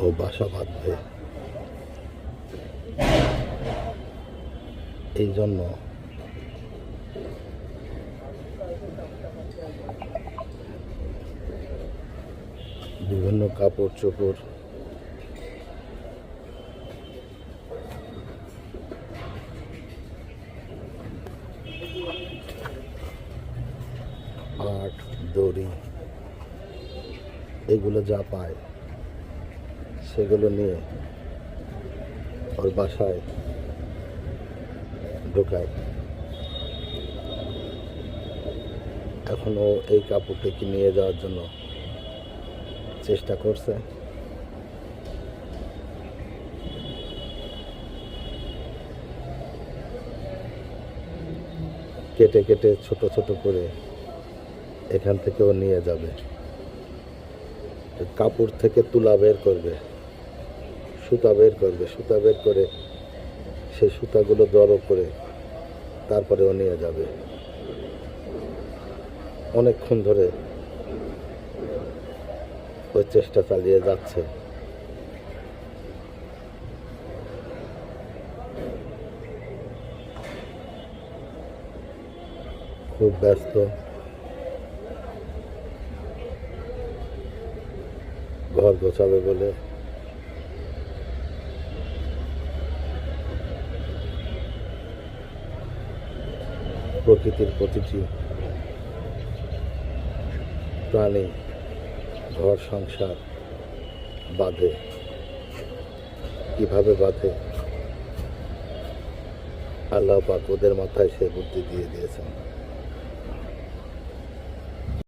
ও বাসা বাঁধবে। এই জন্য বিভিন্ন কাপড় চোপড় আট দড়ি এগুলো যা পায় সেগুলো নিয়ে ওর বাসায় ঢোকায়। এখন ও এই কাপড়টাকে নিয়ে যাওয়ার জন্য চেষ্টা করছে। কেটে কেটে ছোট ছোট করে এখান থেকে ও নিয়ে যাবে। কাপড় থেকে তুলা বের করবে। সুতা বের করবে, সুতা বের করে সেই সুতাগুলো জড়ো করে তারপরে ও নিয়ে যাবে। অনেকক্ষণ ধরে ওই চেষ্টা চালিয়ে যাচ্ছে। খুব ব্যস্ত। ঘর গোছাবে বলে প্রকৃতির প্রতিটি প্রাণী, ঘর, সংসার বাঁধে। কীভাবে বাঁধে? আল্লাহ পাক ওদের মাথায় সে বুদ্ধি দিয়ে দিয়েছেন।